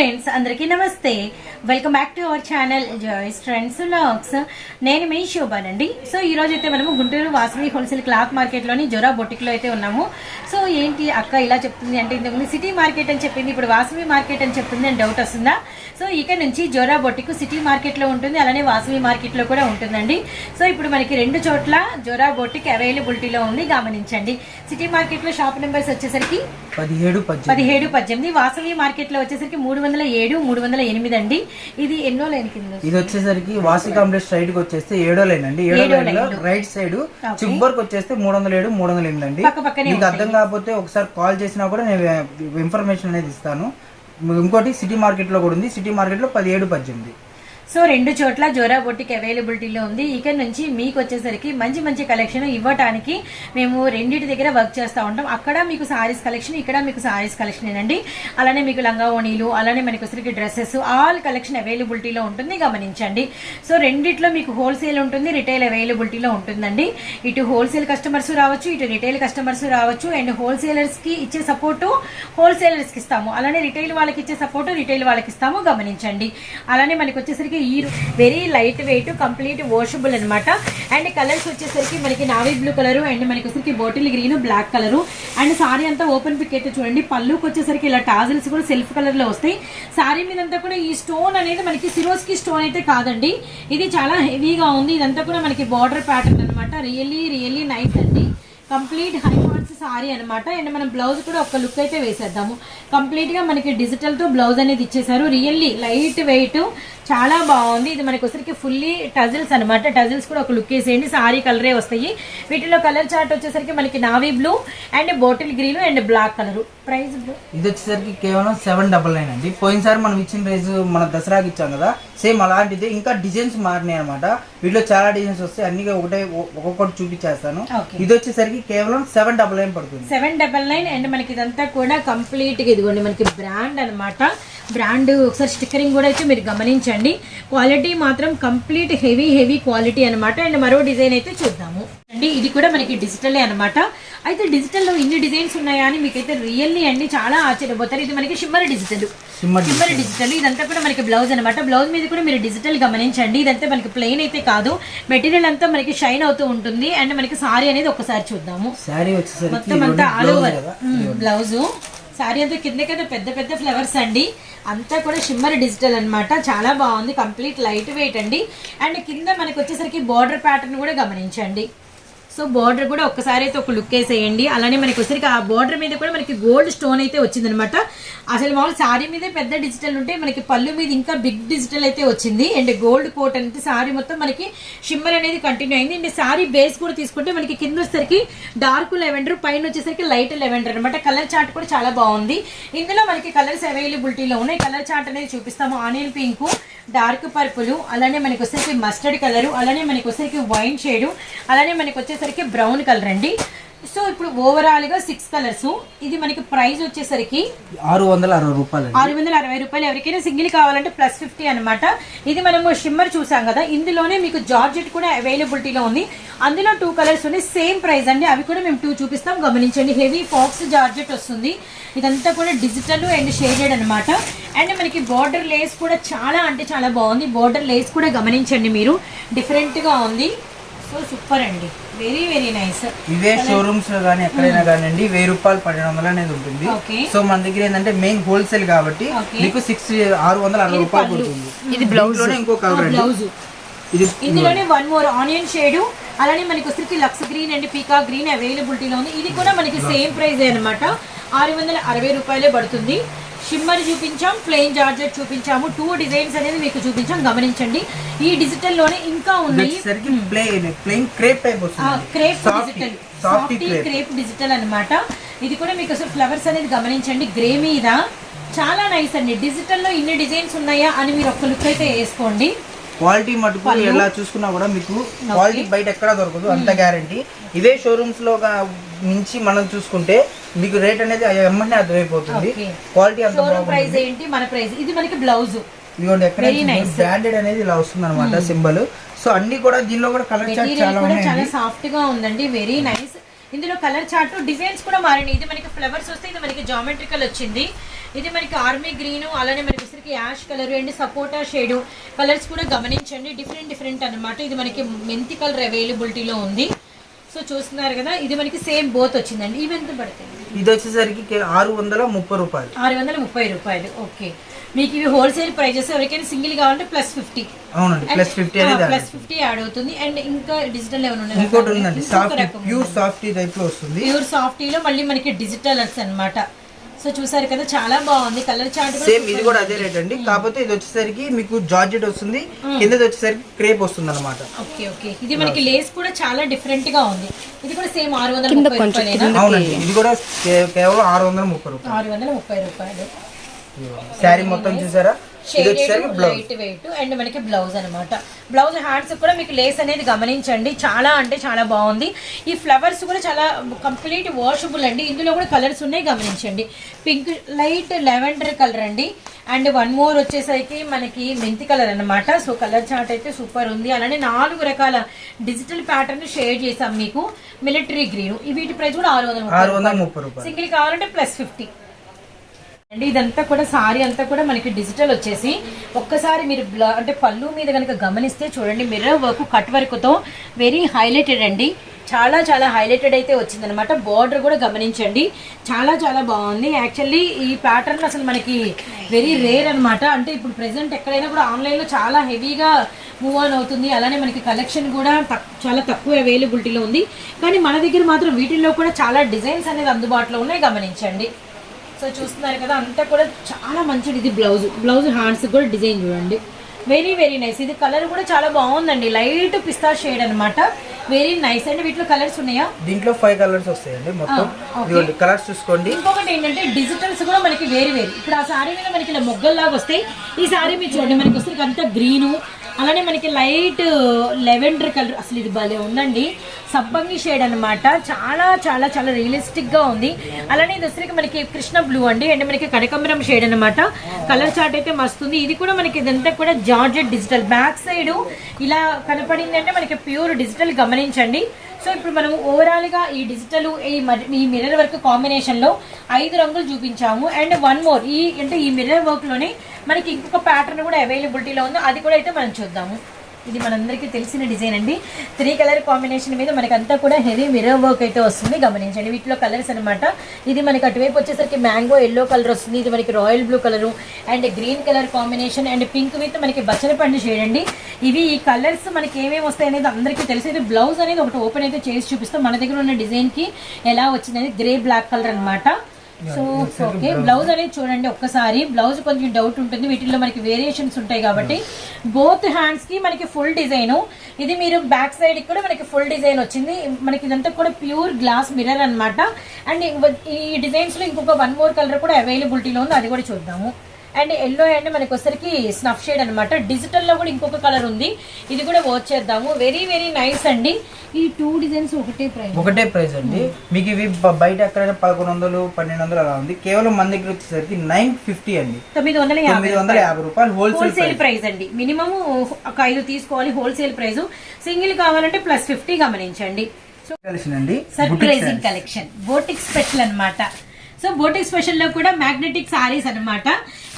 Friends అందరికీ నమస్తే. Welcome back to our channel Joy's trends looks నేను మీ శోభానండి సో ఈ అయితే మనము గుంటూరు వాసవి హోల్సేల్ క్లాత్ మార్కెట్లోని జొరా బొటిక్లో అయితే ఉన్నాము. సో ఏంటి అక్క ఇలా చెప్తుంది అంటే ఇంతకుముందు సిటీ మార్కెట్ అని చెప్పింది ఇప్పుడు వాసవి మార్కెట్ అని చెప్తుంది అని డౌట్ వస్తుందా? సో ఇక నుంచి జొరా బొటిక్ సిటీ మార్కెట్లో ఉంటుంది అలానే వాసవి మార్కెట్లో కూడా ఉంటుందండి. సో ఇప్పుడు మనకి రెండు చోట్ల జొరా బొటిక్ అవైలబిలిటీలో ఉంది గమనించండి. సిటీ మార్కెట్లో షాప్ నెంబర్స్ వచ్చేసరికి పదిహేడు పదిహేడు పద్దెనిమిది. వాసవి మార్కెట్లో వచ్చేసరికి మూడు వందల ఏడు మూడు వందల ఎనిమిది అండి. ఇది ఎన్నో లైన్ కింద ఇది వచ్చేసరికి వాసి కాంప్లెక్స్ స్ట్రైట్కి వచ్చేస్తే ఏడో లైన్ అండి. ఏడో లైన్లో. Right side. చివరికి వచ్చేస్తే మూడు వందల ఏడు మూడు వందల ఎనిమిది అండి. మీకు అర్థం కాకపోతే ఒకసారి కాల్ చేసినా కూడా నేను ఇన్ఫర్మేషన్ అనేది ఇస్తాను. ఇంకోటి సిటీ మార్కెట్లో కూడా ఉంది. సిటీ మార్కెట్లో పదిహేడు పద్దెనిమిది. సో రెండు చోట్ల జోరా బొట్టికి అవైలబిలిటీలో ఉంది. ఇక్కడ నుంచి మీకు వచ్చేసరికి మంచి మంచి కలెక్షన్ ఇవ్వటానికి మేము రెండింటి దగ్గర వర్క్ చేస్తూ ఉంటాం. అక్కడ మీకు సారీస్ కలెక్షన్ ఇక్కడ మీకు సారీస్ కలెక్షన్ ఏనండి. అలానే మీకు లంగా ఓణీలు అలానే మనకి వచ్చరికి డ్రెస్సెస్ ఆల్ కలెక్షన్ అవైలబిలిటీలో ఉంటుంది. గమనించండి. సో రెండిట్లో మీకు హోల్సేల్ ఉంటుంది రిటైల్ అవైలబిలిటీలో ఉంటుందండి. ఇటు హోల్సేల్ కస్టమర్స్ రావచ్చు ఇటు రిటైల్ కస్టమర్స్ రావచ్చు. అండ్ హోల్సేలర్స్కి ఇచ్చే సపోర్టు హోల్సేలర్స్కి ఇస్తాము. అలానే రిటైల్ వాళ్ళకి ఇచ్చే సపోర్టు రిటైల్ వాళ్ళకి ఇస్తాము. గమనించండి. అలానే మనకి వచ్చేసరికి ఈ very light weight complete washable అన్నమాట. అండ్ కలర్స్ వచ్చేసరికి మనకి నావీ బ్లూ కలర్ అండ్ మనకి వచ్చేసరికి bottle green black colour and sari అంతా ఓపెన్ పిక్ అయితే చూడండి. పళ్ళుకి వచ్చేసరికి ఇలా టాజిల్స్ కూడా సెల్ఫ్ కలర్లో వస్తాయి. సారీ మీదంతా కూడా ఈ స్టోన్ అనేది మనకి సిరోస్కి స్టోన్ అయితే కాదండి. ఇది చాలా హెవీగా ఉంది. ఇదంతా కూడా మనకి బార్డర్ ప్యాటర్న్ అన్నమాట. రియల్లీ రియల్లీ నైస్ అండి. కంప్లీట్ హై సారీ అనమాట అండ్ మనం బ్లౌజ్ కూడా ఒక లుక్ అయితే వేసేద్దాము. కంప్లీట్గా మనకి డిజిటల్తో బ్లౌజ్ అనేది ఇచ్చేసారు రియల్లీ లైట్ వెయిట్ చాలా బాగుంది. ఇది మనకి వచ్చరికి ఫుల్లీ టజిల్స్ అనమాట టజిల్స్ కూడా ఒక లుక్ వేసేయండి. సారీ కలరే వస్తాయి. వీటిలో కలర్ చార్ట్ వచ్చేసరికి మనకి navy blue and bottle green and black colour price ఇది వచ్చేసరికి కేవలం సెవెన్ డబల్ నైన్ అండి. పోయినసారి మనం ఇచ్చిన ప్రైస్ మన దసరాకి ఇచ్చాం కదా. సేమ్ అలాంటిది. ఇంకా డిజైన్స్ మారినాయి అనమాట వీటిలో చాలా డిజైన్స్ వస్తాయి. అన్ని ఒకటే ఒక్కొక్కటి చూపించేస్తాను. ఇది వచ్చేసరికి కేవలం సెవెన్ డబల్ నైన్ పడుతుంది. సెవెన్ డబల్ నైన్ అండ్ మనకి ఇదంతా కూడా కంప్లీట్గా ఇదిగోండి మనకి బ్రాండ్ అన్నమాట. బ్రాండ్ ఒకసారి స్టిక్కరింగ్ కూడా అయితే మీరు గమనించండి. క్వాలిటీ మాత్రం కంప్లీట్ హెవీ హెవీ క్వాలిటీ అన్నమాట. అండ్ మరో డిజైన్ అయితే చూద్దాము. అండి. ఇది కూడా మనకి డిజిటలే అన్నమాట. అయితే డిజిటల్లో ఇన్ని డిజైన్స్ ఉన్నాయా అని మీకైతే రియల్లీ అండి చాలా ఆశ్చర్యపోతారు. ఇది మనకి shimmer digital shimmer shimmer digital ఇదంతా కూడా మనకి బ్లౌజ్ అనమాట బ్లౌజ్ మీద కూడా మీరు డిజిటల్ గమనించండి. ఇదంతా మనకి ప్లెయిన్ అయితే కాదు. మెటీరియల్ అంతా మనకి షైన్ అవుతూ ఉంటుంది. అండ్ మనకి సారీ అనేది ఒకసారి చూద్దాము. వచ్చేసరికి మొత్తం అంతా ఆల్ ఓవర్ కదా? బ్లౌజ్ సారీ అంతా కిందకైతే పెద్ద పెద్ద ఫ్లవర్స్ అండి. అంతా కూడా షిమ్మర్ డిజిటల్ అన్నమాట. చాలా బాగుంది. కంప్లీట్ లైట్ వెయిట్ అండి. అండ్ కింద మనకి వచ్చేసరికి బార్డర్ ప్యాటర్న్ కూడా గమనించండి. సో బార్డర్ కూడా ఒక్కసారి అయితే ఒక లుక్ వేసేయండి. అలానే మనకి వచ్చరికి ఆ బార్డర్ మీద కూడా మనకి గోల్డ్ స్టోన్ అయితే వచ్చిందనమాట అసలు మామూలు శారీ మీదే పెద్ద డిజిటల్ ఉంటే మనకి పళ్ళు మీద ఇంకా బిగ్ డిజిటల్ అయితే వచ్చింది. అండ్ గోల్డ్ కోట్ అంటే సారీ మొత్తం మనకి షిమ్మర్ అనేది కంటిన్యూ అయింది. అండ్ సారీ బేస్ కూడా తీసుకుంటే మనకి కింద వచ్చేసరికి డార్క్ లెవెండర్ పైన వచ్చేసరికి లైట్ లెవెండర్ అనమాట కలర్ చార్ట్ కూడా చాలా బాగుంది. ఇందులో మనకి కలర్స్ అవైలబిలిటీలో ఉన్నాయి. కలర్ చార్ట్ అనేది చూపిస్తాము. ఆనియన్ పింక్ డార్క్ పర్పుల్ అలానే మనకి వచ్చేసరికి మస్టర్డ్ కలర్ అలానే మనకి వచ్చేసరికి వైన్ షేడ్ అలానే మనకి వచ్చేసరికి బ్రౌన్ కలర్ అండి. సో ఇప్పుడు ఓవరాల్గా సిక్స్ కలర్స్ ఇది మనకి ప్రైస్ వచ్చేసరికి ఆరు వందల అరవై రూపాయలు ఆరు వందల అరవై రూపాయలు. ఎవరికైనా సింగిల్ కావాలంటే ప్లస్ ఫిఫ్టీ అనమాట ఇది మనము షిమ్మర్ చూసాం కదా. ఇందులోనే మీకు జార్జెట్ కూడా అవైలబిలిటీలో ఉంది. అందులో టూ కలర్స్ ఉన్నాయి. సేమ్ ప్రైస్ అండి. అవి కూడా మేము టూ చూపిస్తాం. గమనించండి. హెవీ ఫాక్స్ జార్జెట్ వస్తుంది. ఇదంతా కూడా డిజిటల్ అండ్ షేడెడ్ అనమాట అండ్ మనకి బార్డర్ లేస్ కూడా చాలా అంటే చాలా బాగుంది. బార్డర్ లేస్ కూడా గమనించండి మీరు. డిఫరెంట్గా ఉంది. సో సూపర్ అండి. వెరీ వెరీ నైస్ ఇవే షోరూమ్స్లో కానీ ఎక్కడైనా కానివ్వండి వెయ్యి రూపాయలు పన్నెండు వందలు అనేది ఉంటుంది. సో మన దగ్గర ఏంటంటే మెయిన్ హోల్సేల్ కాబట్టి. మీకు సిక్స్ ఆరు వందల అరవై రూపాయలు పడుతుంది. ఇది బ్లౌజ్ ఇంకో కలర్ అండి. బ్లౌజ్ ఇది ఇందులోనే వన్ మోర్ ఆనియన్ షేడ్ అలానే మనకి వచ్చరికి లక్స్ గ్రీన్ అండ్ పీకా గ్రీన్ అవైలబిలిటీలో ఉంది. ఇది కూడా మనకి సేమ్ ప్రైస్ అనమాట ఆరు వందల అరవై రూపాయలే పడుతుంది. షిమ్మర్ చూపించాం ప్లెయిన్ జార్జెట్ చూపించాము. టూ డిజైన్స్ అనేది మీకు చూపించాం గమనించండి. ఈ డిజిటల్లోనే ఇంకా ఉన్నాయి. Plain crepe digital softy softy crepe. Crepe digital అన్నమాట. ఇది కూడా మీకు అసలు ఫ్లవర్స్ అనేది గమనించండి. గ్రే మీద. చాలా నైస్ అండి. డిజిటల్లో ఇన్ని డిజైన్స్ ఉన్నాయా అని మీరు ఒక్క లుక్ అయితే వేసుకోండి. క్వాలిటీ మటుకు ఎలా చూసుకున్నా కూడా మీకు క్వాలిటీ బయట ఎక్కడా దొరకదు. అంత గ్యారంటీ ఇదే షోరూమ్స్ నుంచి మనం చూసుకుంటే మీకు రేట్ అనేది ఎమ్మనే అర్థమైపోతుంది. క్వాలిటీ అంత ప్రైస్ ఏంటి? మన ప్రైస్ ఇది మనకి బ్లౌజ్ ఇదిగోండి ఎక్కడ. బ్రాండెడ్ అనేది ఇలా వస్తుంది అనమాట సింబల్ సో అన్ని కూడా దీనిలో కూడా కలర్ చార్ట్ చాలా ఉన్నాయండి. సాఫ్ట్గా ఉందండి. వెరీ నైస్ ఇందులో కలర్ చార్ట్ డిజైన్స్ కూడా మారండి. ఇది మనకి ఫ్లవర్స్ వస్తే ఇది మనకి జామెట్రికల్ వచ్చింది. ఇది మనకి ఆర్మీ గ్రీన్ అలానే మనకి వచ్చరికి ash colour and sapota shade colours కూడా గమనించండి. డిఫరెంట్ డిఫరెంట్ అన్నమాట. ఇది మనకి మెంతి కలర్ అవైలబిలిటీలో ఉంది. సో చూస్తున్నారు కదా ఇది మనకి సేమ్ బోత్ వచ్చిందండి. ఇవి ఎంత పడతాయి ఇది వచ్చేసరికి ఆరు వందల ముప్పై రూపాయలు. ఆరు వందల ముప్పై రూపాయలు. ఓకే. మీకు ఇవి హోల్సేల్ ప్రైజెస్ ఎవరికైనా సింగిల్ కావాలంటే ప్లస్ ఫిఫ్టీ అవునండి ప్లస్ ఫిఫ్టీ అనేది ప్లస్ ఫిఫ్టీ యాడ్ అవుతుంది. అండ్ ఇంకా డిజిటల్ ఏమైనా ఉన్నాయి? ఇంకోటి ఉందండి సాఫ్ట్ ప్యూర్ సాఫ్ట్ టైప్లో వస్తుంది. ప్యూర్ సాఫ్టీలో మళ్ళీ మనకి డిజిటల్ అన్నమాట. సో చూసారు కదా చాలా బాగుంది. కలర్ చార్ట్ సేమ్ ఇది కూడా అదే రేట్ అండి. కాకపోతే ఇది వచ్చేసరికి మీకు జార్జెట్ వస్తుంది. కిందది వచ్చేసరికి క్రేప్ వస్తుంది అనమాట ఓకే ఓకే. ఇది మనకి లేస్ కూడా చాలా డిఫరెంట్గా ఉంది. ఇది కూడా సేమ్ ఆరు వందల ముప్పై అవునండి. ఇది కూడా కేవలం ఆరు వందల ముప్పై రూపాయలు. ఆరు వందల ముప్పై రూపాయలు. శారీ మొత్తం చూసారా? లైట్ వెయిట్ అండ్ మనకి బ్లౌజ్ అన్నమాట. బ్లౌజ్ హ్యాండ్స్ కూడా మీకు లేస్ అనేది గమనించండి. చాలా అంటే చాలా బాగుంది. ఈ ఫ్లవర్స్ కూడా చాలా కంప్లీట్ వాషబుల్ అండి. ఇందులో కూడా కలర్స్ ఉన్నాయి గమనించండి. పింక్ లైట్ లెవెండర్ కలర్ అండి. అండ్ వన్ మోర్ వచ్చేసరికి మనకి మెంతి కలర్ అన్నమాట. సో కలర్ చార్ట్ అయితే సూపర్ ఉంది. అలానే నాలుగు రకాల డిజిటల్ ప్యాటర్న్ షేర్ చేసాం మీకు. మిలిటరీ గ్రీన్ వీటి ప్రైస్ కూడా ఆరు వందల సింగిల్ కావాలంటే ప్లస్ ఫిఫ్టీ అండి ఇదంతా కూడా సారీ అంతా కూడా మనకి డిజిటల్ వచ్చేసి. ఒక్కసారి మీరు అంటే పళ్ళు మీద కనుక గమనిస్తే చూడండి మిర్రర్ వర్క్ కట్ వర్క్తో వెరీ హైలైటెడ్ అండి. చాలా చాలా హైలైటెడ్ అయితే వచ్చిందనమాట. బార్డర్ కూడా గమనించండి. చాలా చాలా బాగుంది. యాక్చువల్లీ ఈ ప్యాటర్న్ అసలు మనకి వెరీ రేర్ అనమాట. అంటే ఇప్పుడు ప్రెసెంట్ ఎక్కడైనా కూడా ఆన్లైన్లో చాలా హెవీగా మూవ్ ఆన్ అవుతుంది. అలానే మనకి కలెక్షన్ కూడా తక్- చాలా తక్కువ అవైలబిలిటీలో ఉంది. కానీ మన దగ్గర మాత్రం వీటిల్లో కూడా చాలా డిజైన్స్ అనేది అందుబాటులో ఉన్నాయి. గమనించండి. సో చూస్తున్నారు కదా అంతా కూడా చాలా మంచిది ఇది బ్లౌజ్. బ్లౌజ్ హ్యాండ్స్ కూడా డిజైన్ చూడండి. వెరీ వెరీ నైస్ ఇది కలర్ కూడా చాలా బాగుందండి. లైట్ పిస్తా షేడ్ అన్నమాట. వెరీ నైస్ అండి వీటిలో కలర్స్ ఉన్నాయా? దీంట్లో ఫైవ్ కలర్స్ వస్తాయండి మొత్తం. ఇదిగోండి కలర్స్ చూసుకోండి. ఇంకొకటి ఏంటంటే డిజిటల్స్ కూడా మనకి వేరు వేరు. ఇప్పుడు ఆ సారీ మీద మనకి ఇలా మొగ్గల్లాగా వస్తాయి. ఈ సారీ మీద చూడండి మనకి వస్తుంది అంతా గ్రీను అలానే మనకి లైట్ లెవెండర్ కలర్ అసలు ఇది భలే ఉందండి. సబ్బంగి షేడ్ అనమాట చాలా చాలా చాలా రియలిస్టిక్గా ఉంది. అలానే ఇది వచ్చరికి మనకి కృష్ణ బ్లూ అండి. అండ్ మనకి కనకంబరం షేడ్ అనమాట కలర్ చార్ట్ అయితే మస్తుంది ఇది కూడా మనకి ఇదంతా కూడా జార్జెట్ డిజిటల్ బ్యాక్ సైడ్ ఇలా కనపడింది అంటే మనకి ప్యూర్ డిజిటల్ గమనించండి. సో ఇప్పుడు మనం ఓవరాల్గా ఈ డిజిటల్ ఈ ఈ మిర్రర్ వర్క్ కాంబినేషన్లో ఐదు రంగులు చూపించాము. అండ్ వన్ మోర్ ఈ అంటే ఈ మిర్రర్ వర్క్లోనే మనకి ఇంకొక ప్యాటర్న్ కూడా అవైలబిలిటీలో ఉంది. అది కూడా అయితే మనం చూద్దాము. ఇది మనందరికీ తెలిసిన డిజైన్ అండి. త్రీ కలర్ కాంబినేషన్ మీద మనకి కూడా హెవీ మిర్రర్ వర్క్ అయితే వస్తుంది. గమనించండి వీటిలో కలర్స్ అన్నమాట. ఇది మనకి అటువైపు వచ్చేసరికి మ్యాంగో ఎల్లో కలర్ వస్తుంది. ఇది మనకి royal blue colour and green colour combination and pink with మనకి బచ్చల పండు షేడ్ అండి. ఇవి ఈ కలర్స్ మనకి ఏమేమి వస్తాయి అనేది అందరికీ తెలిసి. ఇది బ్లౌజ్ అనేది ఒకటి ఓపెన్ అయితే చేసి చూపిస్తాం. మన దగ్గర ఉన్న డిజైన్కి ఎలా వచ్చింది గ్రే బ్లాక్ కలర్ అన్నమాట. సో ఓకే బ్లౌజ్ అనేది చూడండి ఒక్కసారి. బ్లౌజ్ కొంచెం డౌట్ ఉంటుంది. వీటిల్లో మనకి వేరియేషన్స్ ఉంటాయి కాబట్టి. బోత్ హ్యాండ్స్కి మనకి ఫుల్ డిజైన్ ఇది మీరు బ్యాక్ సైడ్ కూడా మనకి ఫుల్ డిజైన్ వచ్చింది. మనకి ఇదంతా కూడా ప్యూర్ గ్లాస్ మిర్రర్ అన్నమాట. అండ్ ఈ డిజైన్స్లో ఇంకొక వన్ మోర్ కలర్ కూడా అవైలబిలిటీలో ఉంది. అది కూడా చూద్దాము. అండ్ ఎల్లో అండ్ మనకి వచ్చరికి స్నఫ్ షేడ్ అనమాట డిజిటల్లో కూడా ఇంకొక కలర్ ఉంది. ఇది కూడా వాచ్ చేద్దాము. వెరీ వెరీ నైస్ అండి. ఈ టూ డిజైన్స్ ఒకటే ప్రైస్. ఒకటే ప్రైస్ అండి. మీకు ఇవి బయట ఎక్కడైనా పదకొండు వందలు పన్నెండు వందలు అలా ఉంది. కేవలం మన దగ్గర వచ్చేసరికి నైన్ ఫిఫ్టీ అండి. తొమ్మిది వందల తొమ్మిది వందల యాభై రూపాయలు హోల్సేల్ ప్రైస్ అండి. మినిమం ఒక ఐదు తీసుకోవాలి హోల్సేల్ ప్రైస్ సింగిల్ కావాలంటే ప్లస్ ఫిఫ్టీ గమనించండి. సర్ప్రైజింగ్ కలెక్షన్ బోటిక్ స్పెషల్ అన్నమాట. సో బోటిక్ స్పెషల్లో కూడా మ్యాగ్నెటిక్ సారీస్ అన్నమాట.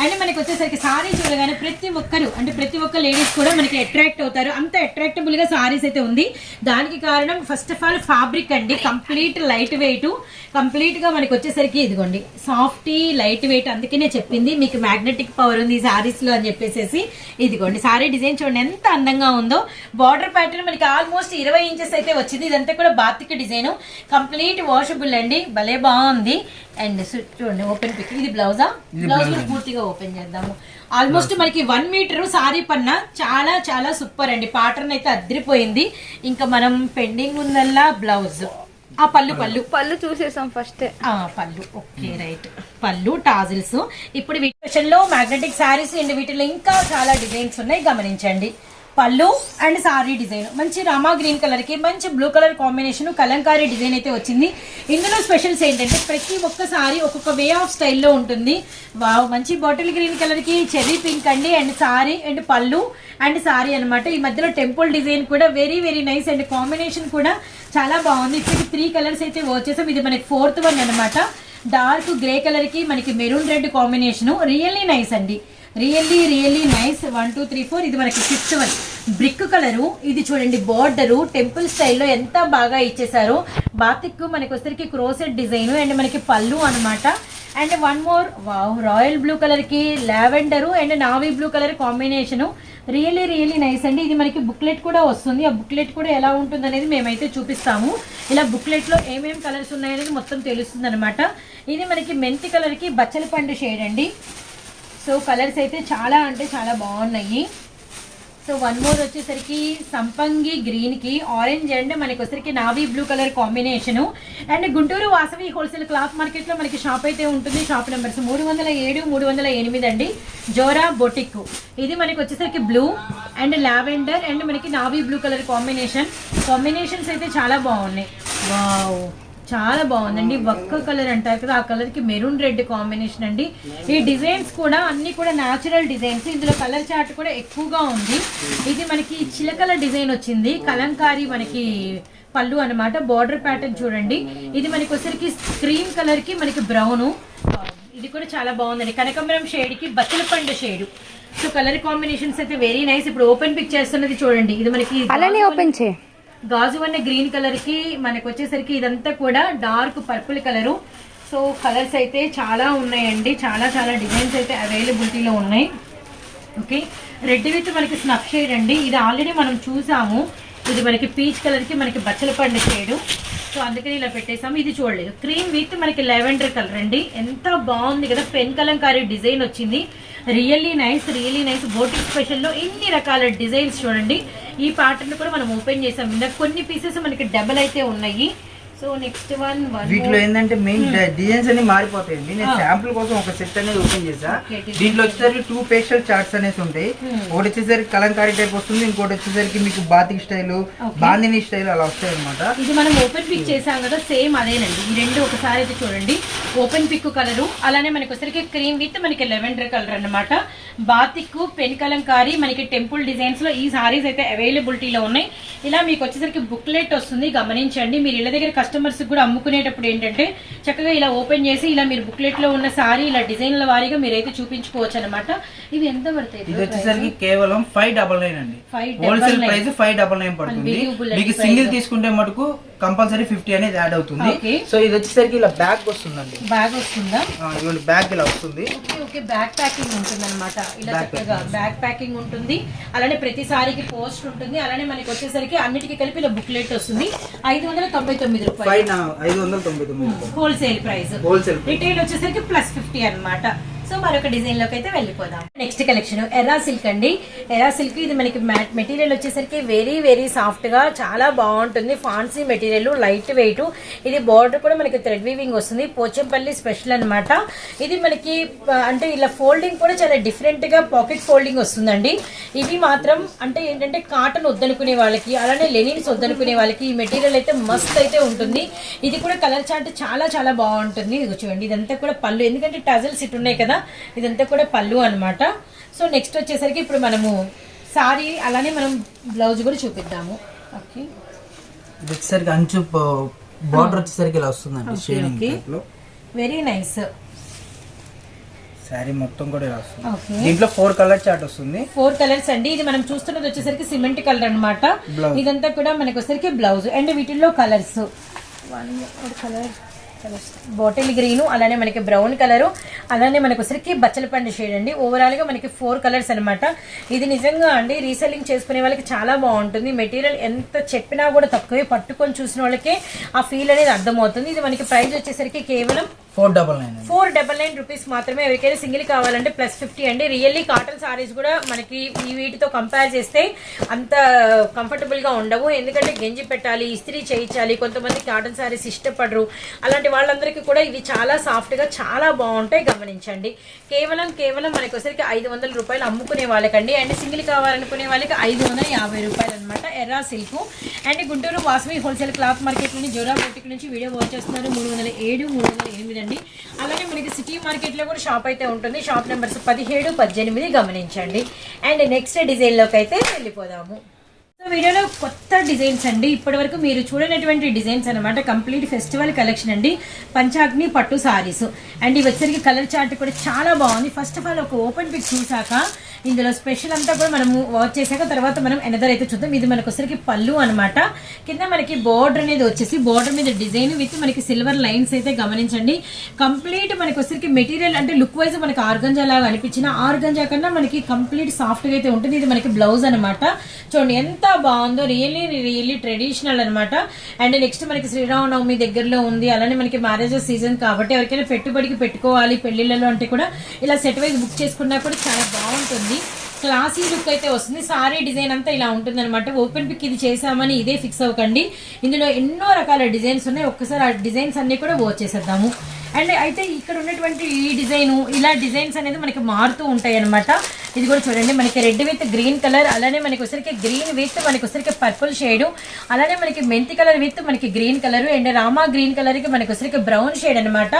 అండ్ మనకి వచ్చేసరికి సారీ చూడగానే ప్రతి ఒక్కరు అంటే ప్రతి ఒక్క లేడీస్ కూడా మనకి అట్రాక్ట్ అవుతారు. అంత అట్రాక్టబుల్గా సారీస్ అయితే ఉంది. దానికి కారణం ఫస్ట్ ఆఫ్ ఆల్ ఫ్యాబ్రిక్ అండి. కంప్లీట్ లైట్ వెయిట్ కంప్లీట్గా మనకి వచ్చేసరికి ఇదిగోండి. సాఫ్టీ లైట్ వెయిట్ అందుకనే చెప్పింది. మీకు మ్యాగ్నెటిక్ పవర్ ఉంది ఈ సారీస్లో అని చెప్పేసి ఇదిగోండి. సారీ డిజైన్ చూడండి ఎంత అందంగా ఉందో. బార్డర్ ప్యాటర్న్ మనకి ఆల్మోస్ట్ ఇరవై ఇంచెస్ అయితే వచ్చింది. ఇదంతా కూడా బాతిక డిజైన్ కంప్లీట్ వాషబుల్ అండి. భలే బాగుంది. అండ్ చూడండి ఓపెన్ పిక్ ఇది బ్లౌజా? బ్లౌజ్ కూడా పూర్తిగా ఓపెన్ చేద్దాము. ఆల్మోస్ట్ మనకి వన్ మీటర్ సారీ పన్న చాలా చాలా సూపర్ అండి. పాటర్న్ అయితే అదిరిపోయింది. ఇంకా మనం పెండింగ్ ఉందల్లా బ్లౌజ్. ఆ పళ్ళు పళ్ళు. పళ్ళు. చూసేసాం ఫస్ట్ ఆ పళ్ళు. ఓకే రైట్ పళ్ళు టాజిల్స్. ఇప్పుడు వీటి లో మ్యాగ్నెటిక్ శారీస్ అండ్ వీటిలో ఇంకా చాలా డిజైన్స్ ఉన్నాయి. గమనించండి. పళ్ళు అండ్ సారీ డిజైన్. మంచి రామా గ్రీన్ కలర్కి మంచి blue colour combination Kalamkari design అయితే వచ్చింది. ఇందులో స్పెషల్స్ ఏంటంటే ప్రతి ఒక్క సారీ ఒక్కొక్క వే ఆఫ్ స్టైల్లో ఉంటుంది. వావ్ మంచి బాటిల్ గ్రీన్ కలర్కి చెర్రీ పింక్ అండి అండ్ సారీ అండ్ పళ్ళు అండ్ సారీ అన్నమాట. ఈ మధ్యలో టెంపుల్ డిజైన్ కూడా very very nice and combination కూడా చాలా బాగుంది. ఇప్పుడు త్రీ కలర్స్ అయితే వచ్చేసాం. ఇది మనకి ఫోర్త్ వన్ అనమాట డార్క్ గ్రే కలర్కి మనకి maroon red combination really nice అండి. Really really nice one two three four ఇది మనకి ఫిఫ్త్ వన్ బ్రిక్ కలరు ఇది చూడండి బార్డరు టెంపుల్ స్టైల్లో ఎంత బాగా ఇచ్చేసారో బాతిక్ మనకి వచ్చరికి క్రోసెట్ డిజైన్ అండ్ మనకి పళ్ళు అన్నమాట. And one more wow royal blue కలర్కి lavender and navy blue colour combination really really nice అండి. ఇది మనకి బుక్లెట్ కూడా వస్తుంది. ఆ బుక్లెట్ కూడా ఎలా ఉంటుంది అనేది మేమైతే చూపిస్తాము. ఇలా బుక్లెట్లో లో కలర్స్ ఉన్నాయనేది మొత్తం తెలుస్తుంది అనమాట ఇది మనకి మెంతి కలర్కి బచ్చల పండు షేడ్ అండి. సో కలర్స్ అయితే చాలా అంటే చాలా బాగున్నాయి. సో వన్ మోర్ వచ్చేసరికి సంపంగి గ్రీన్కి ఆరెంజ్ అండ్ మనకి వచ్చేసరికి navy blue colour combination and Guntur Vasavi wholesale cloth మార్కెట్లో మనకి షాప్ అయితే ఉంటుంది. షాప్ నెంబర్స్ మూడు వందల ఏడు మూడు వందల ఎనిమిది అండి. జోరా బొటిక్ ఇది మనకి వచ్చేసరికి బ్లూ అండ్ లావెండర్ అండ్ మనకి navy blue colour combination combinations అయితే చాలా బాగున్నాయి. వావ్ చాలా బాగుందండి. ఒక్క కలర్ అంటారు కదా ఆ కలర్కి మెరూన్ రెడ్ కాంబినేషన్ అండి. ఈ డిజైన్స్ కూడా అన్ని కూడా న్యాచురల్ డిజైన్స్. ఇందులో కలర్ చార్ట్ కూడా ఎక్కువగా ఉంది. ఇది మనకి చిలకల డిజైన్ వచ్చింది. కలంకారీ మనకి పళ్ళు అన్నమాట. బార్డర్ ప్యాటర్న్ చూడండి. ఇది మనకి వచ్చరికి క్రీమ్ కలర్కి మనకి బ్రౌన్ ఇది కూడా చాలా బాగుందండి. కనకంబరం షేడ్కి బతుల పండు షేడ్ సో కలర్ కాంబినేషన్స్ అయితే వెరీ నైస్ ఇప్పుడు ఓపెన్ పిక్ చేస్తున్నది చూడండి. ఇది మనకి అలానే ఓపెన్ చే గాజు అనే గ్రీన్ కలర్కి మనకు వచ్చేసరికి ఇదంతా కూడా dark purple colour. So colours అయితే చాలా ఉన్నాయండి. చాలా చాలా డిజైన్స్ అయితే అవైలబిలిటీలో ఉన్నాయి. ఓకే. రెడ్ విత్ మనకి స్నఫ్ షేడ్ అండి. ఇది ఆల్రెడీ మనం చూసాము. ఇది మనకి పీచ్ కలర్కి మనకి బచ్చల పండు షేడు. సో అందుకని ఇలా పెట్టేసాము. ఇది చూడలేదు. క్రీమ్ విత్ మనకి లెవెండర్ కలర్ అండి. ఎంత బాగుంది కదా. పెన్ కలంకారీ డిజైన్ వచ్చింది. Really nice really nice boutique స్పెషల్లో ఇన్ని రకాల డిజైన్స్ చూడండి. ఈ ప్యాటర్న్ కూడా మనం ఓపెన్ చేసాం. ఇందాక కొన్ని పీసెస్ మనకి డబల్ అయితే ఉన్నాయి. సో నెక్స్ట్ వన్ వీటిలో ఏంటంటే మెయిన్ డిజైన్స్ అన్ని మారిపోతాయండి. నేను శాంపుల్ కోసం ఒక సెట్ అనేది ఓపెన్ చేసా. దీంట్లో వచ్చేసరికి టూ పేస్టల్ చార్ట్స్ అనేసి ఉంటాయి. ఒకటి వచ్చేసరికి కలంకారీ టైప్ వస్తుంది ఇంకోటి వచ్చేసరికి మీకు బాతిక్ స్టైల్ బాందిని స్టైల్ అలా వస్తాయి అనమాట ఇది మనం ఓపెన్ పిక్ చేసాం కదా సేమ్ అదేనండి. ఈ రెండు ఒకసారి అయితే చూడండి. ఓపెన్ పిక్ కలరు అలానే మనకి వచ్చరికి క్రీమ్ విత్ మనకి లెవెండర్ కలర్ అన్నమాట. బాతిక్ పెన్ కలంకారీ మనకి టెంపుల్ డిజైన్స్లో ఈ సారీస్ అయితే అవైలబిలిటీలో ఉన్నాయి. ఇలా మీకు వచ్చేసరికి బుక్లెట్ వస్తుంది గమనించండి. మీరు ఇళ్ళ దగ్గర కస్టమర్స్ కూడా అమ్ముకునేటప్పుడు ఏంటంటే చక్కగా ఇలా ఓపెన్ చేసి ఇలా మీరు బుక్లెట్లో ఉన్న సారీ ఇలా డిజైన్ల వారీగా మీరైతే చూపించుకోవచ్చు అనమాట ఇవి ఎంత పడతాయి ఇది వచ్చేసరికి కేవలం ఫైవ్ డబల్ నైన్ అండి. Wholesale. Price five double nine పడుతుంది. మీకు. సింగిల్ తీసుకుంటే మటుకు కంపల్సరీ ఫిఫ్టీ అనేది యాడ్ అవుతుంది. సో ఇది వచ్చేసరికి ఇలా బ్యాగ్ వస్తుందండి. బ్యాగ్ వస్తుందా? ఆ, ఇదిగోండి బ్యాగ్ ఇలా వస్తుంది. ఓకే ఓకే బ్యాక్ ప్యాకింగ్ ఉంటుంది అనమాట ఇలా చక్కగా బ్యాక్ ప్యాకింగ్ ఉంటుంది. అలానే ప్రతి సారికి పోస్ట్ ఉంటుంది. అలానే మనకి వచ్చేసరికి అన్నిటికీ కలిపి ఇలా బుక్లెట్ వస్తుంది. ఐదు వందల తొంభై తొమ్మిది రూపాయలు పైన ఐదు వందల తొంభై తొమ్మిది రూపాయలు. హోల్సేల్ ప్రైస్ హోల్సేల్ రిటైల్ వచ్చేసరికి ప్లస్ ఫిఫ్టీ అన్నమాట. సో మరొక డిజైన్లోకి అయితే వెళ్ళిపోదాం. నెక్స్ట్ కలెక్షన్ ఎర్రా సిల్క్ అండి. ఎర్రా సిల్క్ ఇది మనకి మ్యాట్ మెటీరియల్ వచ్చేసరికి వెరీ వెరీ సాఫ్ట్గా చాలా బాగుంటుంది. ఫాన్సీ మెటీరియల్ లైట్ వెయిట్ ఇది బార్డర్ కూడా మనకి థ్రెడ్ వీవింగ్ వస్తుంది. పోచంపల్లి స్పెషల్ అన్నమాట. ఇది మనకి అంటే ఇలా ఫోల్డింగ్ కూడా చాలా డిఫరెంట్గా పాకెట్ ఫోల్డింగ్ వస్తుందండి. ఇవి మాత్రం అంటే ఏంటంటే కాటన్ వద్దనుకునే వాళ్ళకి అలానే లెనిన్స్ వద్దనుకునే వాళ్ళకి ఈ మెటీరియల్ అయితే మస్త్ అయితే ఉంటుంది. ఇది కూడా కలర్ చార్ట్ చాలా చాలా బాగుంటుంది. ఇది చూడండి ఇదంతా కూడా పళ్ళు. ఎందుకంటే టజల్స్ ఇటు ఉన్నాయి కదా ఇదంతా కూడా పళ్ళు అన్నమాట. సో నెక్స్ట్ వచ్చేసరికి ఇప్పుడు మనము సారీ అలానే మనం బ్లౌజ్ కూడా చూపిద్దాము. ఓకే వచ్చేసరికి అంచు బార్డర్ వచ్చేసరికి ఇలా వస్తుందండి షేడింగ్ వెరీ నైస్ శారీ మొత్తం కూడా ఇలా వస్తుంది దీంట్లో ఫోర్ కలర్ చార్ట్ వస్తుంది. ఫోర్ కలర్స్ అండి. ఇది మనం చూస్తున్నది వచ్చేసరికి సిమెంట్ కలర్ అన్నమాట. Blouse. ఇదంతా కూడా మనకి వచ్చేసరికి బ్లౌజ్ అండ్ వీటిల్లో colours one colour bottle green అలానే మనకి బ్రౌన్ కలర్ అలానే మనకి వచ్చరికి బచ్చల పండు షేడ్ అండి. ఓవరాల్గా మనకి ఫోర్ కలర్స్ అన్నమాట. ఇది నిజంగా అండి రీసెల్లింగ్ చేసుకునే వాళ్ళకి చాలా బాగుంటుంది. మెటీరియల్ ఎంత చెప్పినా కూడా తక్కువే. పట్టుకొని చూసిన వాళ్ళకే ఆ ఫీల్ అనేది అర్థమవుతుంది. ఇది మనకి ప్రైస్ వచ్చేసరికి కేవలం four double nine four double nine rupees మాత్రమే ఎవరికైనా సింగిల్ కావాలంటే ప్లస్ ఫిఫ్టీ అండి. రియల్లీ కాటన్ సారీస్ కూడా మనకి ఈ వీటితో కంపేర్ చేస్తే అంత కంఫర్టబుల్గా ఉండవు. ఎందుకంటే గెంజి పెట్టాలి ఇస్త్రీ చేయించాలి కొంతమంది కాటన్ సారీస్ ఇష్టపడరు. అలాంటి వాళ్ళందరికీ కూడా ఇవి చాలా సాఫ్ట్గా చాలా బాగుంటాయి గమనించండి. కేవలం కేవలం మనకి వచ్చరికి ఐదు వందల రూపాయలు అమ్ముకునే వాళ్ళకండి. అండ్ సింగిల్ కావాలనుకునే వాళ్ళకి ఐదు వందల యాభై రూపాయలు అనమాట ఎర్రా silk and Guntur Vasavi wholesale cloth market నుండి జోరా బోటిక్ నుంచి వీడియో వాచ్ చేస్తున్నారు. మూడు వందల ఏడు మూడు వందల ఎనిమిది అండి అలాగే మనకి సిటీ మార్కెట్లో కూడా షాప్ అయితే ఉంటుంది. షాప్ నెంబర్స్ పదిహేడు పద్దెనిమిది గమనించండి. అండ్ నెక్స్ట్ డిజైన్లోకి అయితే వెళ్ళిపోదాము. వీడియోలో కొత్త డిజైన్స్ అండి. ఇప్పటి వరకు మీరు చూడనటువంటి డిజైన్స్ అన్నమాట. కంప్లీట్ ఫెస్టివల్ కలెక్షన్ అండి. పంచాగ్ని పట్టు సారీస్. అండ్ ఇవి వచ్చరికి కలర్ చార్ట్ కూడా చాలా బాగుంది. ఫస్ట్ ఆఫ్ ఆల్ ఒక ఓపెన్ పిక్ చూసాక ఇందులో స్పెషల్ అంతా కూడా మనము వాచ్ చేశాక తర్వాత మనం ఎనదర్ అయితే చూద్దాం. ఇది మనకు వచ్చరికి పళ్ళు అనమాట కింద మనకి బోర్డర్ అనేది వచ్చేసి బోర్డర్ మీద డిజైన్ విత్ మనకి సిల్వర్ లైన్స్ అయితే గమనించండి. కంప్లీట్ మనకి వచ్చరికి మెటీరియల్ అంటే లుక్ వైజ్ మనకి ఆర్గంజా లాగా అనిపించిన ఆర్గంజా కన్నా మనకి కంప్లీట్ సాఫ్ట్గా అయితే ఉంటుంది. ఇది మనకి బ్లౌజ్ అనమాట చూడండి ఎంత బాగుందో రియల్లీ రియల్లీ ట్రెడిషనల్ అనమాట అండ్ నెక్స్ట్ మనకి శ్రీరామనవమి దగ్గరలో ఉంది. అలానే మనకి మ్యారేజ్ సీజన్ కాబట్టి ఎవరికైనా పెట్టుబడికి పెట్టుకోవాలి పెళ్ళిళ్ళలో అంటే కూడా ఇలా సెట్ వైజ్ బుక్ చేసుకున్నా కూడా చాలా బాగుంటుంది. క్లాసీ లుక్ అయితే వస్తుంది. సారీ డిజైన్ అంతా ఇలా ఉంటుంది అనమాట ఓపెన్ పిక్ ఇది చేసామని ఇదే ఫిక్స్ అవ్వకండి. ఇందులో ఎన్నో రకాల డిజైన్స్ ఉన్నాయి. ఒక్కసారి ఆ డిజైన్స్ అన్ని కూడా వాచ్ చేసేద్దాము. అండ్ అయితే ఇక్కడ ఉన్నటువంటి ఈ డిజైన్ ఇలా డిజైన్స్ అనేది మనకి మారుతూ ఉంటాయి అనమాట ఇది కూడా చూడండి మనకి రెడ్ విత్ గ్రీన్ కలర్ అలానే మనకి వచ్చరికి గ్రీన్ విత్ మనకి వచ్చరికి పర్పుల్ షేడ్ అలానే మనకి మెంతి కలర్ విత్ మనకి green colour and Rama green కలర్కి మనకి వచ్చరికి బ్రౌన్ షేడ్ అనమాట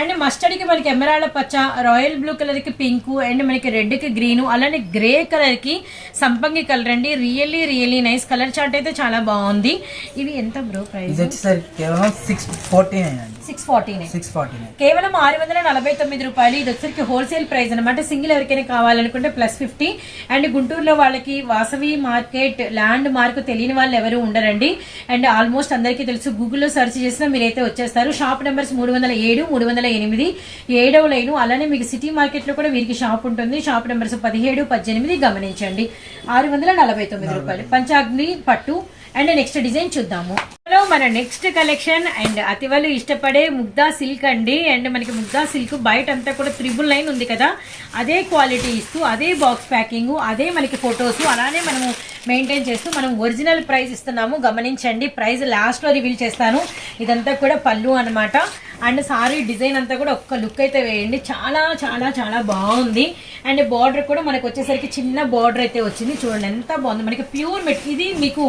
అండ్ మస్టర్డ్కి మనకి ఎమరాళ్ళ పచ్చ రాయల్ బ్లూ కలర్కి పింక్ అండ్ మనకి రెడ్కి గ్రీన్ అలానే గ్రే కలర్కి సంపంగి కలర్ అండి. Really really nice colour chart అయితే చాలా బాగుంది. ఇవి ఎంత బ్రో ప్రైజ్ ప్రైస్ కేవలం సిక్స్ ఫార్టీ నైన్ అండి. సిక్స్ ఫార్టీ సిక్స్ ఫార్టీ కేవలం ఆరు వందల నలభై తొమ్మిది రూపాయలు. ఇది వచ్చరికి హోల్సేల్ ప్రైస్ అనమాట సింగిల్ ఎవరికైనా కావాలనుకుంటే ప్లస్ ఫిఫ్టీ అండ్ గుంటూరులో వాళ్ళకి వాసవి మార్కెట్ ల్యాండ్ మార్క్ తెలియని వాళ్ళు ఎవరు ఉండరండి. అండ్ ఆల్మోస్ట్ అందరికీ తెలుసు గూగుల్లో సెర్చ్ చేసినా మీరైతే వచ్చేస్తారు. షాప్ నెంబర్స్ మూడు వందల ఏడు మూడు వందల ఎనిమిది. ఏడవ లైను అలానే మీకు సిటీ మార్కెట్లో కూడా వీరికి షాప్ ఉంటుంది. షాప్ నెంబర్స్ పదిహేడు పద్దెనిమిది గమనించండి. ఆరు వందల నలభై తొమ్మిది రూపాయలు. పంచాగ్ని పట్టు అండ్ నెక్స్ట్ డిజైన్ చూద్దాము. హలో మన నెక్స్ట్ కలెక్షన్ అండ్ అతి వాళ్ళు ఇష్టపడే ముగ్దా సిల్క్ అండి. అండ్ మనకి ముగ్దా సిల్క్ బయట అంతా కూడా త్రిబుల్ లైన్ ఉంది కదా. అదే క్వాలిటీ ఇస్తూ అదే బాక్స్ ప్యాకింగ్ అదే మనకి ఫొటోస్. అలానే మనము మెయింటైన్ చేస్తూ మనం ఒరిజినల్ ప్రైస్ ఇస్తున్నాము. గమనించండి ప్రైస్ లాస్ట్లో రివీల్ చేస్తాను. ఇదంతా కూడా పళ్ళు అనమాట అండ్ సారీ డిజైన్ అంతా కూడా ఒక్క లుక్ అయితే వేయండి. చాలా చాలా చాలా బాగుంది. అండ్ బార్డర్ కూడా మనకు వచ్చేసరికి చిన్న బార్డర్ అయితే వచ్చింది. చూడండి ఎంత బాగుంది. మనకి ప్యూర్ మెట్ ఇది మీకు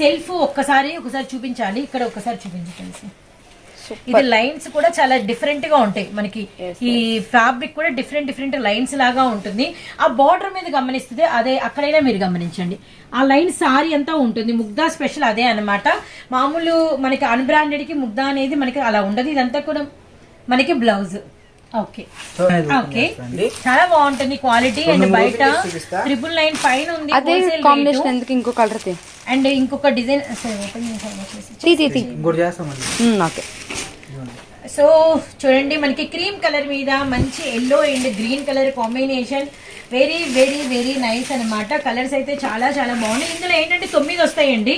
సెల్ఫ్ ఒక్కసారి ఒకసారి చూపించాలి. ఇక్కడ ఒక్కసారి చూపించండి ఇది లైన్స్ కూడా చాలా డిఫరెంట్గా ఉంటాయి. మనకి ఈ ఫ్యాబ్రిక్ కూడా డిఫరెంట్ డిఫరెంట్ లైన్స్ లాగా ఉంటుంది. ఆ బార్డర్ మీద గమనిస్తే అదే అక్కడైనా మీరు గమనించండి. ఆ లైన్ సారీ అంతా ఉంటుంది. ముగ్ధా స్పెషల్ అదే అన్నమాట. మామూలు మనకి అన్బ్రాండెడ్కి ముగ్ధా అనేది మనకి అలా ఉండదు. ఇదంతా కూడా మనకి బ్లౌజ్ ఓకే ఓకే. చాలా బాగుంటుంది క్వాలిటీ అండ్ బయట. ట్రిపుల్ నైన్ పైన ఉంది. అదే కాంబినేషన్. ఎందుకు ఇంకో కలర్ అండ్ ఇంకొక డిజైన్ సరే ఓపెన్ ఉమ్, ఓకే. సో చూడండి మనకి క్రీమ్ కలర్ మీద మంచి yellow and green colour combination very very very nice అన్నమాట. కలర్స్ అయితే చాలా చాలా బాగున్నాయి. ఇందులో ఏంటంటే తొమ్మిది వస్తాయండి.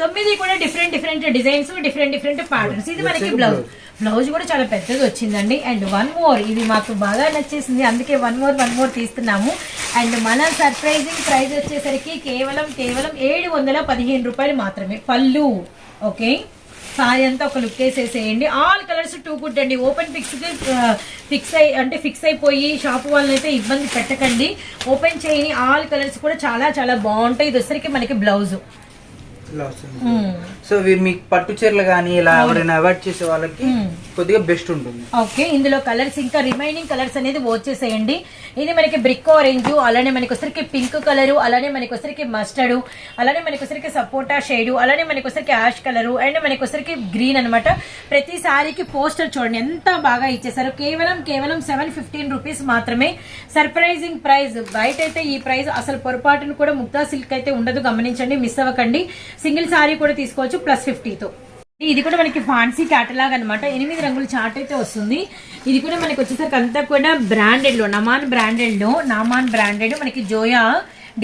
తొమ్మిది కూడా different different designs different different patterns ఇది మనకి బ్లౌజ్ బ్లౌజ్ కూడా చాలా పెద్దది వచ్చిందండి. అండ్ వన్ మోర్ ఇది మాకు బాగా నచ్చేసింది. అందుకే వన్ మోర్ వన్ మోర్ తీస్తున్నాము. అండ్ మన సర్ప్రైజింగ్ ప్రైస్ వచ్చేసరికి కేవలం కేవలం ఏడు వందల పదిహేను రూపాయలు మాత్రమే. పళ్ళు. ఓకే సారీ అంతా ఒక లుక్ వేసేసేయండి. ఆల్ కలర్స్ టూ గుడ్ అండి. ఓపెన్ పిక్స్ ఫిక్స్ అయి అంటే ఫిక్స్ అయిపోయి షాప్ వాళ్ళని అయితే ఇబ్బంది పెట్టకండి. ఓపెన్ చేయని ఆల్ కలర్స్ కూడా చాలా చాలా బాగుంటాయి. ఇది వచ్చరికి మనకి బ్లౌజ్ సో మీకు పట్టు చీరలు కానీ ఇలా ఎవరైనా అవాయిడ్ చేసే వాళ్ళకి కొద్దిగా బెస్ట్ ఉంటుంది. ఓకే ఇందులో కలర్స్ ఇంకా రిమైనింగ్ కలర్స్ అనేది వచ్చేసేయండి. ఇది మనకి బ్రిక్ ఆరెంజ్ అలానే మనకి వచ్చరికి పింక్ కలర్ అలానే మనకి వచ్చరికి మస్టర్డ్ అలానే మనకి వచ్చరికి సపోటా షేడ్ అలానే మనకి వచ్చరికి యాష్ కలర్ అండ్ మనకి వచ్చరికి గ్రీన్ అనమాట ప్రతి సారీకి పోస్టర్ చూడండి ఎంత బాగా ఇచ్చేసారు కేవలం కేవలం సెవెన్ ఫిఫ్టీన్ రూపీస్ మాత్రమే. సర్ప్రైజింగ్ ప్రైస్ బయట అయితే ఈ ప్రైస్ అసలు పొరపాటును కూడా ముక్తా సిల్క్ అయితే ఉండదు గమనించండి మిస్ అవ్వకండి. సింగిల్ సారీ కూడా తీసుకోవచ్చు. ప్లస్ ఫిఫ్టీతో. ఇది కూడా మనకి ఫాన్సీ క్యాటలాగ్ అన్నమాట. ఎనిమిది రంగుల చార్ట్ అయితే వస్తుంది. ఇది కూడా మనకి వచ్చేసరికి అంతా కూడా బ్రాండెడ్లో నమాన్ బ్రాండెడ్లో నామాన్ బ్రాండెడ్ మనకి జోయా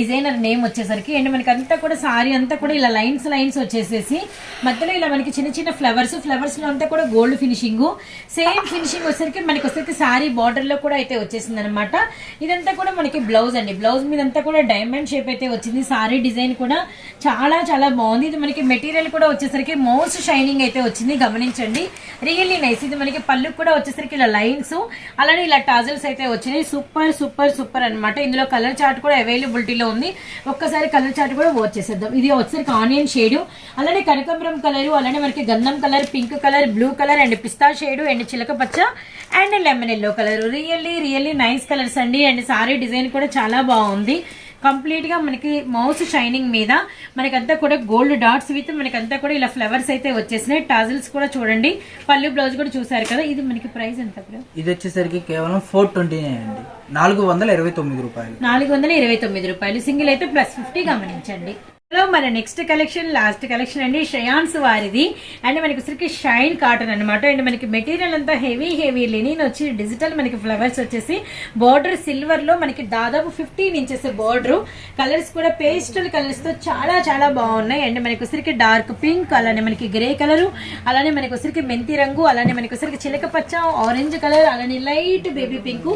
డిజైనర్ నేమ్ వచ్చేసరికి అండ్ మనకి అంతా కూడా సారీ అంతా కూడా ఇలా లైన్స్ లైన్స్ వచ్చేసేసి మధ్యలో ఇలా మనకి చిన్న చిన్న ఫ్లవర్స్ ఫ్లవర్స్లో అంతా కూడా గోల్డ్ ఫినిషింగ్ సేమ్ ఫినిషింగ్ వచ్చేసరికి మనకి వచ్చేసరికి సారీ బార్డర్లో కూడా అయితే వచ్చేసింది అనమాట ఇదంతా కూడా మనకి బ్లౌజ్ అండి. బ్లౌజ్ మీద అంతా కూడా డైమండ్ షేప్ అయితే వచ్చింది. సారీ డిజైన్ కూడా చాలా చాలా బాగుంది. ఇది మనకి మెటీరియల్ కూడా వచ్చేసరికి మోస్ట్ షైనింగ్ అయితే వచ్చింది. గమనించండి. Really nice. ఇది మనకి పళ్ళు కూడా వచ్చేసరికి ఇలా లైన్స్ అలానే ఇలా టాజల్స్ అయితే వచ్చినాయి. సూపర్ సూపర్ సూపర్ అన్నమాట. ఇందులో కలర్ చార్ట్ కూడా అవైలబిలిటీలో ఉంది. ఒక్కసారి కలర్ చార్ట్ కూడా వాచ్ చేసేద్దాం. ఇది వచ్చేసరికి ఆనియన్ షేడ్ అలానే కనకంబరం కలర్ అలానే మనకి గంధం colour pink colour blue colour and pista shade and చిలక పచ్చ and lemon yellow colour. Really really nice colours అండి. అండ్ సారీ డిజైన్ కూడా చాలా బాగుంది. కంప్లీట్గా మనకి మౌస్ షైనింగ్ మీద మనకంతా కూడా గోల్డ్ డాట్స్ విత్ మనకంతా కూడా ఇలా ఫ్లవర్స్ అయితే వచ్చేసినాయి. టాజిల్స్ కూడా చూడండి. పళ్ళు బ్లౌజ్ కూడా చూసారు కదా. ఇది మనకి ప్రైస్ ఎంత ఇది వచ్చేసరికి కేవలం ఫోర్ ట్వంటీ అండి. నాలుగు వందల ఇరవై తొమ్మిది రూపాయలు. నాలుగు వందల ఇరవై తొమ్మిది రూపాయలు. సింగిల్ అయితే ప్లస్ ఫిఫ్టీ గమనించండి. మన నెక్స్ట్ కలెక్షన్ లాస్ట్ కలెక్షన్ అండి షయాన్స్ వారిది. అండ్ మనకి వచ్చరికి షైన్ కాటన్ అన్నమాట. అండ్ మనకి మెటీరియల్ అంతా హెవీ హెవీ లెనిన్ వచ్చి డిజిటల్ మనకి ఫ్లవర్స్ వచ్చేసి బార్డర్ సిల్వర్లో మనకి దాదాపు ఫిఫ్టీన్ ఇంచెస్ బార్డర్ కలర్స్ కూడా పేస్టల్ కలర్స్తో చాలా చాలా బాగున్నాయి. అండ్ మనకి వచ్చరికి డార్క్ పింక్ అలానే మనకి గ్రే కలర్ అలానే మనకి వచ్చరికి మెంతి రంగు అలానే మనకి వచ్చరికి చిలక పచ్చ ఆరెంజ్ కలర్ అలానే light baby pink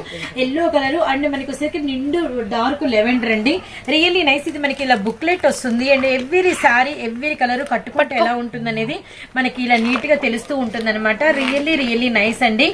yellow colour and మనకి వచ్చరికి నిండు డార్క్ లెవెండర్ అండి. రియల్లీ నైస్ ఇది మనకి ఇలా బుక్లెట్ వస్తుంది. And every sari every colour కట్టుకుంటే ఎలా ఉంటుంది అనేది మనకి ఇలా నీట్గా తెలుస్తూ ఉంటుంది అనమాట రియల్లీ రియల్లీ నైస్ అండి.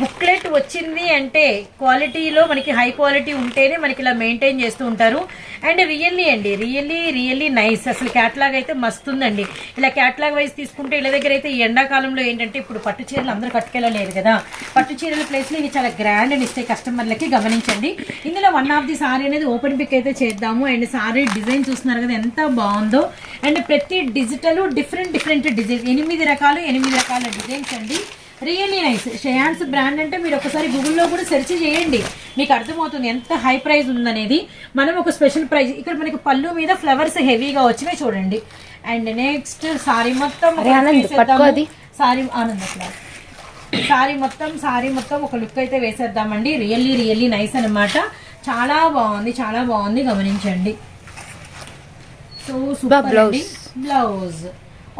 బుక్లెట్ వచ్చింది అంటే క్వాలిటీలో మనకి హై క్వాలిటీ ఉంటేనే మనకి ఇలా మెయింటైన్ చేస్తూ ఉంటారు. అండ్ రియల్లీ అండి రియల్లీ రియల్లీ నైస్ అసలు క్యాట్లాగ్ అయితే మస్తుందండి ఇలా క్యాట్లాగ్ వైజ్ తీసుకుంటే ఇలా దగ్గర అయితే ఈ ఎండాకాలంలో ఏంటంటే ఇప్పుడు పట్టు చీరలు అందరూ కట్టుకెళ్ళలేరు కదా. పట్టు చీరల ప్లేస్లో ఇవి చాలా గ్రాండ్ అని ఇస్తాయి కస్టమర్లకి గమనించండి. ఇందులో వన్ ఆఫ్ ది సారీ అనేది ఓపెన్ పిక్ అయితే చేద్దాము. అండ్ సారీ డిజైన్ చూస్తున్నారు కదా ఎంత బాగుందో. అండ్ ప్రతి డిజిటల్ డిఫరెంట్ డిఫరెంట్ డిజైన్ ఎనిమిది రకాలు ఎనిమిది రకాల డిజైన్స్ అండి. రియల్లీ నైస్ షయాన్స్ బ్రాండ్ అంటే మీరు ఒకసారి గూగుల్లో కూడా సెర్చ్ చేయండి. మీకు అర్థమవుతుంది ఎంత హై ప్రైస్ ఉందనేది. మనం ఒక స్పెషల్ ప్రైస్ ఇక్కడ మనకి పళ్ళు మీద ఫ్లవర్స్ హెవీగా వచ్చినాయి చూడండి. అండ్ నెక్స్ట్ సారీ మొత్తం సారీ ఆనంద క్లాస్ సారీ మొత్తం సారీ మొత్తం ఒక లుక్ అయితే వేసేద్దామండి. రియల్లీ రియల్లీ నైస్ అన్నమాట. చాలా బాగుంది చాలా బాగుంది. గమనించండి. సో సూపర్ అండి. బ్లౌజ్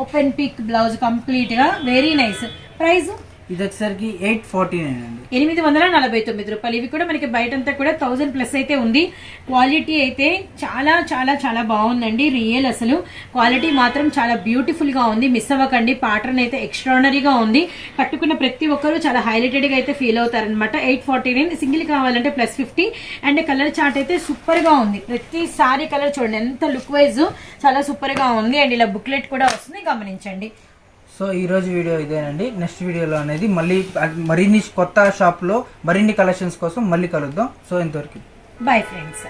ఓపెన్ పిక్ బ్లౌజ్ కంప్లీట్గా. వెరీ నైస్ ప్రైస్ ఇది వచ్చేసరికి ఎయిట్ ఫార్టీ నైన్ అండి. ఎనిమిది వందల నలభై తొమ్మిది రూపాయలు. ఇవి కూడా మనకి బయటంతా కూడా థౌజండ్ ప్లస్ అయితే ఉంది. క్వాలిటీ అయితే చాలా చాలా చాలా బాగుందండి. రియల్ అసలు. క్వాలిటీ మాత్రం చాలా బ్యూటిఫుల్గా ఉంది. మిస్ అవ్వకండి. ప్యాటర్న్ అయితే ఎక్స్ట్రానరీగా ఉంది. కట్టుకున్న ప్రతి ఒక్కరూ చాలా హైలైటెడ్గా అయితే ఫీల్ అవుతారనమాట ఎయిట్ ఫార్టీ నైన్ సింగిల్ కావాలంటే plus fifty. And colour chart అయితే సూపర్గా ఉంది. ప్రతి సారీ కలర్ చూడండి. ఎంత లుక్ వైజ్ చాలా సూపర్గా ఉంది. అండ్ ఇలా బుక్లెట్ కూడా వస్తుంది. గమనించండి. సో ఈ రోజు వీడియో ఇదేనండి. నెక్స్ట్ వీడియోలో అనేది మళ్ళీ మరిన్ని కొత్త షాప్లో మరిన్ని కలెక్షన్స్ కోసం మళ్ళీ కలుద్దాం. సో ఇంతవరకు. Bye friends